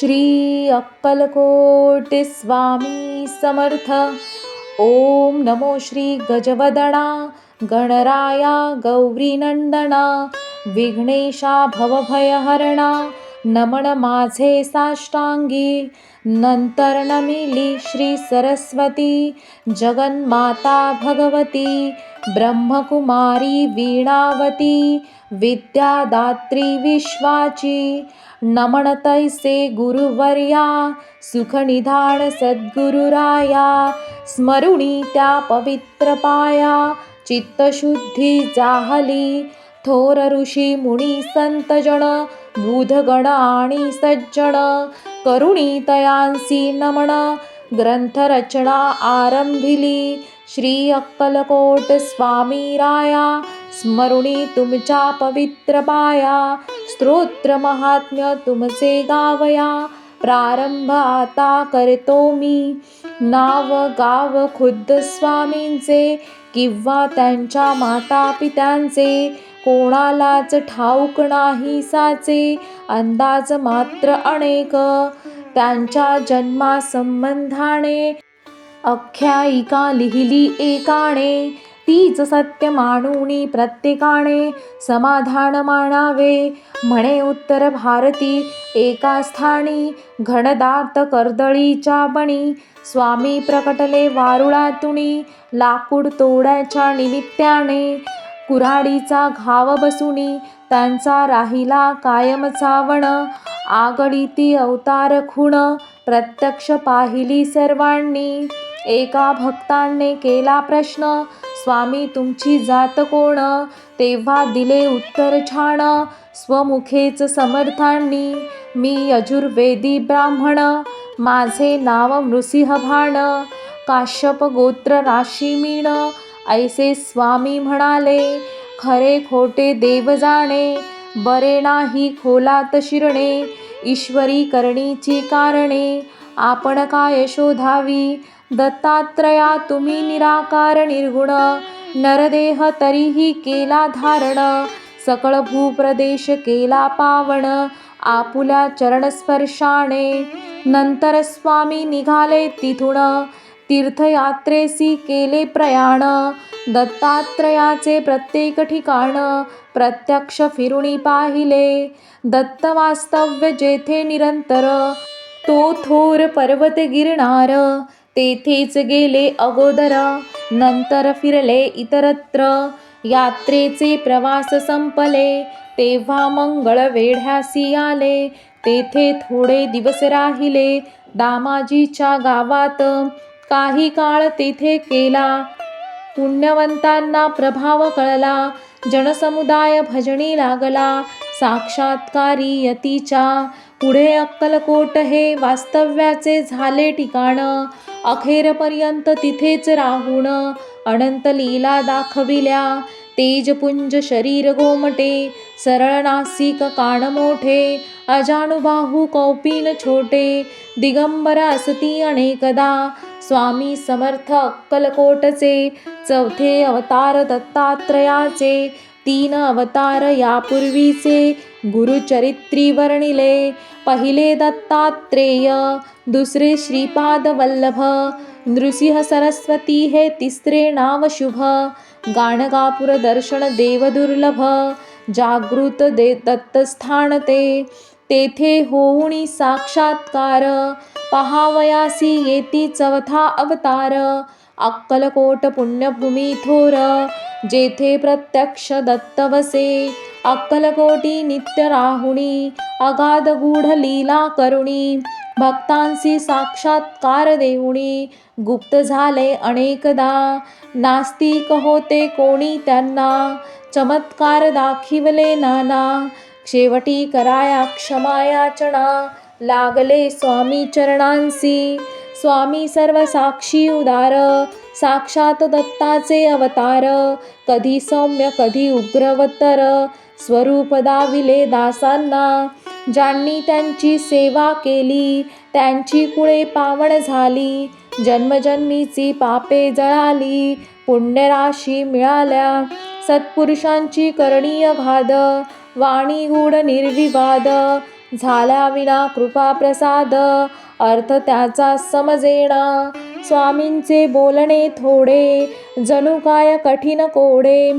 श्री अक्कलकोटे स्वामी समर्थ. ओम नमो श्री गजवदना गणराया गौरीनंदना विघ्नेशा भवभयहरणा नमन माझे साष्टांगी. नंतर नमिली श्री सरस्वती जगन्माता भगवती ब्रह्मकुमारी वीणावती विद्यादात्री विश्वाची नमनतैसे गुरुवर्या सुखनिधान सद्गुरुराया स्मरुणी त्या पवित्र पाया चित्तशुद्धी जाहली थोर ऋषी मुनी संतजन बुधगण आणि सज्जन करुणी तयांसी नमण ग्रंथरचना आरंभिली श्री अक्कलकोट स्वामी राया स्मरुणी तुमच्या पवित्र पाया स्तोत्र महात्म्य तुमचे गावया प्रारंभ आता करतो मी. नाव गाव खुद्द स्वामींचे किंवा त्यांच्या माता पित्यांचे कोणालाच ठाऊक नाही साचे. अंदाज मात्र अनेक. त्यांच्या जन्मासंबंधाने आख्यायिका लिहिली एकाने. तीच सत्य मानुनी प्रत्येकाने समाधान मानावे. म्हणे उत्तर भारती एका स्थानी घनदाट कर्दळीच्या बणी. स्वामी प्रकटले वारुळातुणी लाकूड तोडायच्या निमित्ताने. कुऱ्हाडीचा घाव बसुनी त्यांचा राहिला कायम चावण. आगळीती अवतार खुण प्रत्यक्ष पाहिली सर्वांनी. एका भक्ताने केला प्रश्न स्वामी तुमची जात कोण तेव्हा दिले उत्तर छान स्वमुखेच समर्थांनी मी यजुर्वेदी ब्राह्मण माझे नाव नृसिंहभाण काश्यप गोत्र राशी मीण. ऐसे स्वामी म्हणाले खरे खोटे देव जाणे बरे नाही खोलात शिरणे ईश्वरी करणीची कारणे आपण काय शोधावी? दत्तात्रया तुम्ही निराकार निर्गुण नरदेह तरीही केला धारण सकळ भूप्रदेश केला पावण आपुल्या चरणस्पर्शाने नंतर स्वामी निघाले तिथून तीर्थयात्रेसी केले प्रयाण. दत्तात्रयाचे प्रत्येक ठिकाण प्रत्यक्ष फिरुणी पाहिले. दत्त वास्तव्य जेथे निरंतर तो थोर पर्वत गिरणार. तेथेच गेले अगोदर नंतर फिरले इतरत्र. यात्रेचे प्रवास संपले तेव्हा मंगळ वेढ्यासी आले. तेथे थोडे दिवस राहिले दामाजीच्या गावात काही काळ तेथे केला. पुण्यवंतांना प्रभाव कळला. जनसमुदाय भजनी लागला. साक्षात्कारी यतीच्या पुढे अक्कलकोट हे वास्तव्याचे झाले ठिकाण. अखेरपर्यंत तिथेच राहून अनंत लीला दाखविल्या. तेजपुंज शरीर गोमटे सरळ नासिक कान मोठे अजानुबाहू कौपीन छोटे दिगंबर असती अनेकदा. स्वामी समर्थ अक्कलकोटचे चौथे अवतार दत्तात्रयाचे तीन अवतार यापूर्वीचे गुरुचरित्री वर्णिले. पहिले दत्तात्रेय दुसरे श्रीपाद वल्लभ नृसिंह सरस्वती हे तिसरे नाव शुभ. गाणगापूर दर्शन देवदुर्लभ जागृत दे दत्तस्थान ते. तेथे होऊणी साक्षात्कार. पहावयासी येती चौथा अवतार. अक्कलकोट पुण्यभूमी थोर. जेथे प्रत्यक्ष दत्तवसे. अक्कलकोटी नित्य राहुणी. अगाध गूढ लीला करुणी. भक्तांसी साक्षात्कार देऊणी. गुप्त झाले अनेकदा. नास्तिक होते कोणी त्यांना. चमत्कार दाखिवले नाना. शेवटी कराया क्षमायाचना लागले स्वामी चरणांसी. स्वामी सर्व साक्षी उदार. साक्षात दत्ताचे अवतार. कधी सौम्य कधी उग्रवतर स्वरूप दाविले दासांना. ज्यांनी त्यांची सेवा केली त्यांची कुळे पावण झाली. जन्मजन्मीची पापे जळाली पुण्यराशी मिळाल्या. सत्पुरुषांची करणीय घाद. वाणी गूढ निर्विवाद. झाला विना कृपा प्रसाद. अर्थ त्याचा समजेना स्वामींचे बोलणे थोडे जणू काय कठीण कोडे.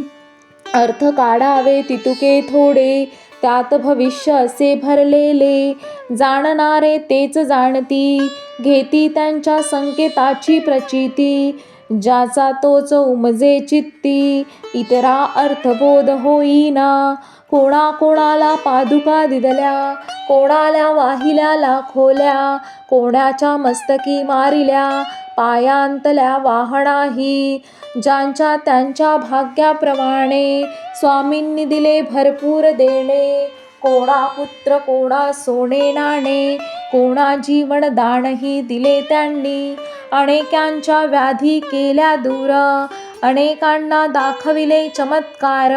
अर्थ काढावे तितुके थोडे त्यात भविष्य असे भरलेले. जाणणारे तेच जाणती घेती त्यांच्या संकेताची प्रचिती. ज्याचा तोच उमजे चित्ती. इतरा अर्थबोध होईना. कोणा कोणाला पादुका दिदल्या कोणाला वाहिल्या लाखोल्या कोणाच्या मस्तकी मारिल्या पायांतल्या वाहणाही. ज्यांच्या त्यांच्या भाग्याप्रमाणे स्वामींनी दिले भरपूर देणे कोणा पुत्र कोणा सोने नाणे कोणा जीवन दानही दिले त्यांनी. अनेकांच्या व्याधी केल्या दूर. अनेकांना दाखविले चमत्कार.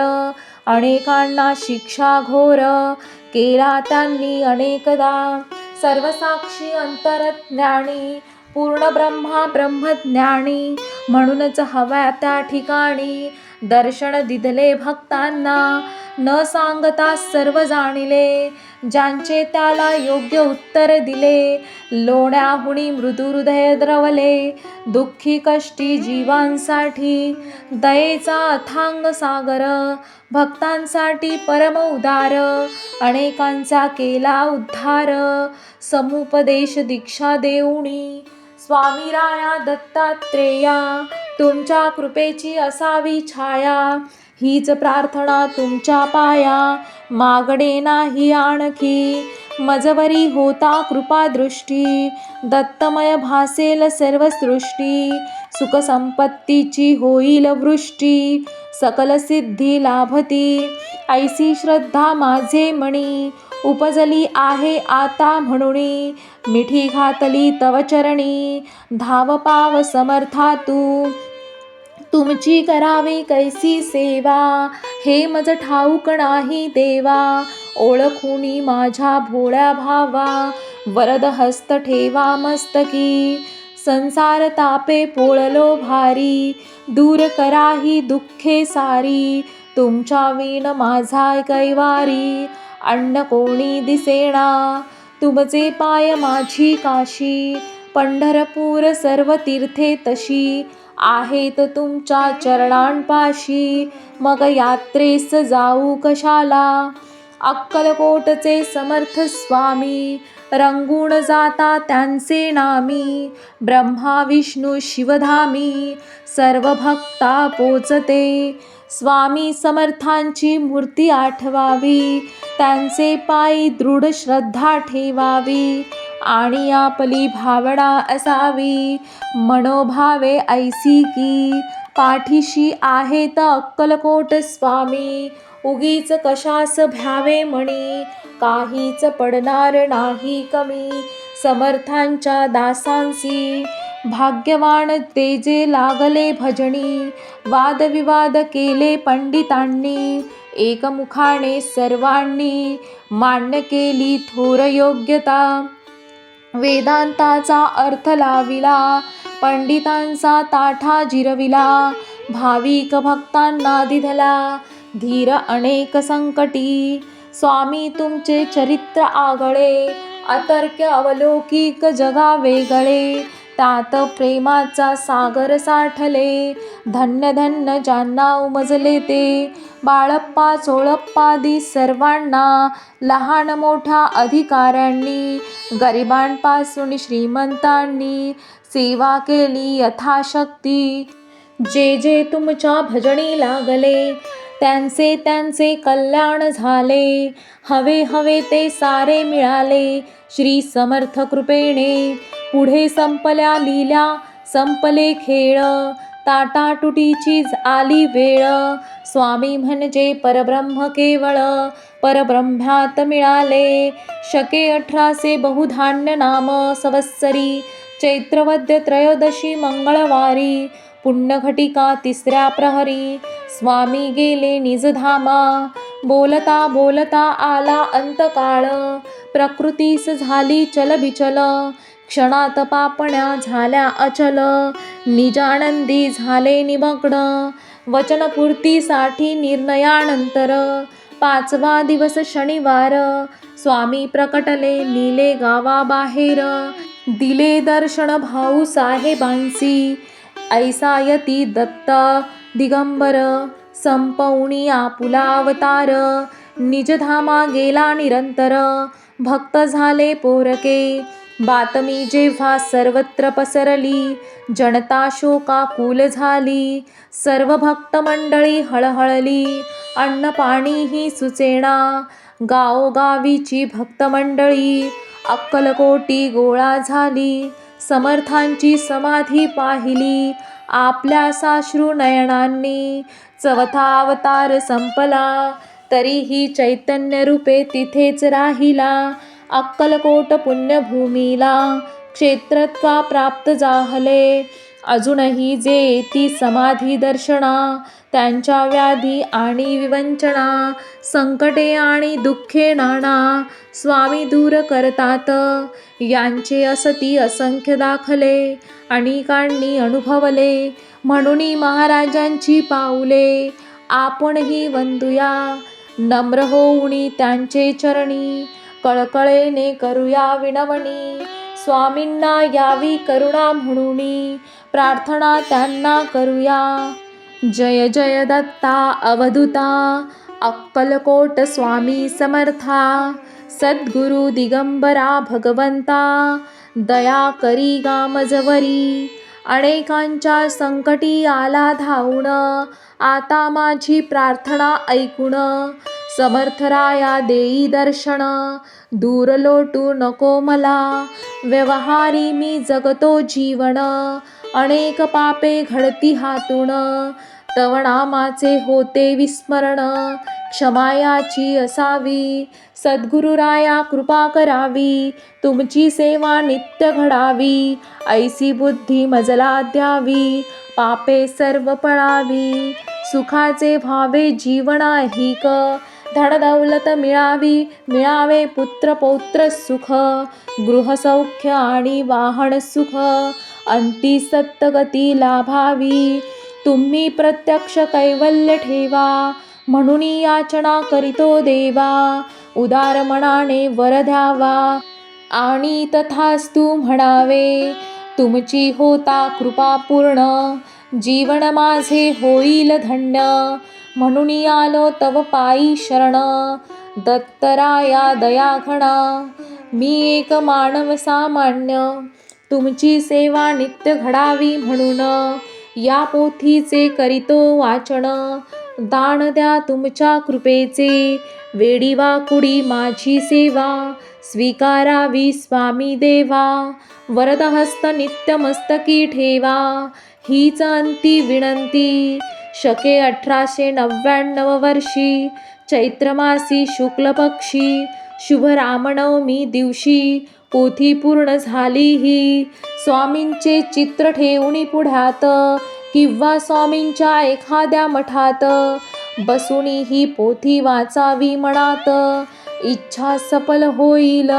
अनेकांना शिक्षा घोर. केला त्यांनी अनेकदा. सर्वसाक्षी अंतरज्ञानी पूर्ण ब्रह्मा ब्रह्मज्ञानी म्हणूनच हव्या त्या ठिकाणी दर्शन दिदले भक्तांना. न सांगता सर्व जाणिले. ज्यांचे त्याला योग्य उत्तर दिले. लोण्याहुणी हृदय द्रवले. दुःखी कष्टी जीवांसाठी दयेचा अथांग सागर. भक्तांसाठी परम उदार. अनेकांचा केला उद्धार. समुपदेश दीक्षा देऊणी. स्वामी राया दत्तात्रेया तुमच्या कृपेची असावी छाया. हीच प्रार्थना तुमच्या पाया. मागणे नाही आणखी. मजवरी होता कृपादृष्टी दत्तमय भासेल सर्व सृष्टी. सुखसंपत्तीची होईल वृष्टी. सकल सिद्धी लाभती. ऐसी श्रद्धा माझे मणी. उपजली आहे आता म्हणुनी. मिठी घातली तव चरणी. धाव पाव समर्था तू. तुमची करावी कैसी सेवा? हे मज ठाऊक नाही देवा. ओळखुनी माझ्या भोळ्या भावा. वरद हस्त ठेवा मस्तकी. संसार तापे पोळलो भारी. दूर कराही दुःखे सारी. तुमच्या वीण माझा कैवारी. अन्न कोणी दिसेना. तुमचे पाय माझी काशी. पंढरपूर सर्व तीर्थे तशी. आहेत तुमच्या चरणांपाशी. मग यात्रेस जाऊ कशाला? अक्कलकोटचे समर्थ स्वामी रंगून जाता त्यांचे नामी. ब्रह्मा विष्णू शिवधामी सर्व भक्ता पोचते. स्वामी समर्थांची मूर्ती आठवावी त्यांचे पायी दृढ श्रद्धा ठेवावी. आणि आपली भावना असावी. मनोभावे ऐसी की पाठीशी आहेत अक्कलकोट स्वामी. उगीच कशास भ्यावे म्हणी. काहीच पडणार नाही कमी. समर्थांच्या दासांसी. भाग्यवान ते जे लागले भजनी. वादविवाद केले पंडितांनी. एकमुखाने सर्वांनी. मान्य केली थोर योग्यता. वेदांताचा अर्थ लाविला पंडितांचा ताठा जिरविला भाविक भक्तांना दिधला. धीर अनेक संकटी स्वामी तुमचे चरित्र आगळे अतर्क्य अवलौकिक जगा वेगळे त्यात प्रेमाचा सागर साठले. धन्य धन्य ज्यांना उमजले ते. बाळप्पा चोळप्पादी सर्वांना लहान मोठ्या अधिकाऱ्यांनी गरिबांपासून श्रीमंतांनी सेवा केली यथाशक्ती. जे जे तुमच्या भजनी लागले त्यांचे त्यांचे कल्याण झाले. हवे हवे ते सारे मिळाले. श्री समर्थ कृपेने पुढे संपल्या लीला संपले खेळ. ताटाटुटीची आली वेळ. स्वामी म्हणजे परब्रह्म केवळ. परब्रह्म्यात मिळाले. शके अठराशे बहुधान्य नाम. सवत्सरी चैत्रवद्य त्रयोदशी मंगळवारी. पुण्यघटिका तिसऱ्या प्रहरी. स्वामी गेले निजधामा बोलता बोलता आला अंतकाळ. प्रकृतीस झाली चलबिचल क्षणात पापण्या झाल्या अचल. निजानंदी झाले निमग्न. वचनपूर्तीसाठी निर्णयानंतर. पाचवा दिवस शनिवार. स्वामी प्रकटले नीले गावाबाहेर. दिले दर्शन भाऊ साहेबांसी ऐसायती दत्त दिगंबर संपवणी आपुला अवतार निजधामा गेला निरंतर भक्त झाले पोरके बातमी जेव्हा सर्वत्र पसरली जनता शोकाकुल झाली सर्व भक्त मंडळी हळहळली अन्न पाणी ही सुचेना गावोगावीची भक्त मंडळी अक्कलकोटी गोळा झाली समर्थांची समाधी पाहिली. आपल्या साश्रू नयनांनी चवथा अवतार संपला. तरीही चैतन्य रूपे तिथेच राहिला. अक्कलकोट पुण्यभूमीला क्षेत्रत्वा प्राप्त जाहले अजूनही जे ती समाधी दर्शना त्यांच्या व्याधी आणि विवंचना संकटे आणि दुःखे नाणा स्वामी दूर करतात. यांचे असती असंख्य दाखले अनेकांनी अनुभवले. म्हणून महाराजांची पाऊले आपणही वंदूया. नम्र होऊनी त्यांचे चरणी कळकळेने करूया विनवणी. स्वामींना यावी करुणा म्हणून प्रार्थना त्यांना करूया. जय जय दत्ता अवधूता. अक्कलकोट स्वामी समर्था. सद्गुरु दिगंबरा भगवंता. दया करी गामजवरी अनेकांच्या संकटी आला धावून. आता माझी प्रार्थना ऐकून. समर्थराया देई दर्शन. दूर लोटू नको मला. व्यवहारी मी जगतो जीवन. अनेक पापे घडती हातून. तवणामाचे होते विस्मरण. क्षमायाची असावी. सद्गुरुराया कृपा करावी. तुमची सेवा नित्य घडावी. ऐसी बुद्धी मजला द्यावी. पापे सर्व पळावी. सुखाचे व्हावे जीवनाहिक. धनदौलत मिळावी. मिळावे पुत्र पौत्र सुख. गृहसौख्य आणि वाहन सुख. अंती सत्तगती लाभावी तुम्ही प्रत्यक्ष कैवल्य ठेवा. म्हणून याचना करीतो देवा. उदार मनाने वर द्यावा. आणि तथास्तु म्हणावे तुमची होता कृपा पूर्ण. जीवन माझे होईल धन्य. म्हणून आलो तव पायी शरण. दत्तराया दयाघणा मी एक मानव सामान्य. तुमची सेवा नित्य घडावी म्हणून. या पोथीचे करितो वाचन. दान द्या तुमच्या कृपेचे. वेडी वाकुडी माझी सेवा. स्वीकारावी स्वामी देवा. वरदहस्त नित्य मस्तकी ठेवा. हीच अंती विनंती. शके अठराशे नव्याण्णव वर्षी चैत्रमासी शुक्ल पक्षी. शुभ रामनवमी दिवशी पोथी पूर्ण झाली ही स्वामींचे चित्र ठेवणी पुढ्यात किंवा स्वामींच्या एखाद्या मठात. बसूनी ही पोथी वाचावी मनात इच्छा सफल होईल.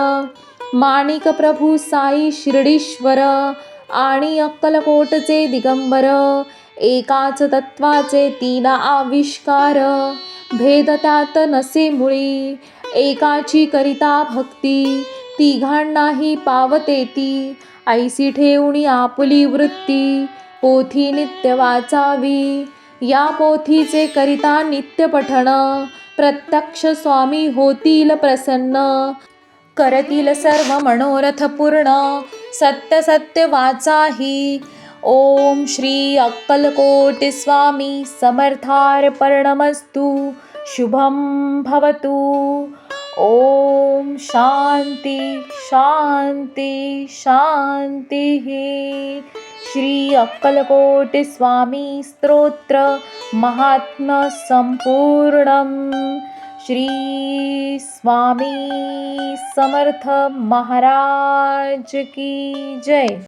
माणिक प्रभू साई शिर्डीश्वर आणि अक्कलकोटचे दिगंबर एकाच तत्वाचे तीन आविष्कार. भेद त्यात नसे मुळी एकाची करिता भक्ती तिघांनाही पावते ती. ऐसी ठेवणी आपली वृत्ती. पोथी नित्य वाचावी. या पोथीचे करिता नित्य पठण. प्रत्यक्ष स्वामी होतील प्रसन्न. करतील सर्व मनोरथ पूर्ण. सत्य सत्य वाचाही. ओम श्री अक्कलकोट स्वामी समर्थार्पणमस्तु. शुभम भवतु. ओम शांती शांती शांती श्री अक्कलकोट स्वामी स्तोत्र महात्म संपूर्ण श्री स्वामी समर्थ महाराज की जय।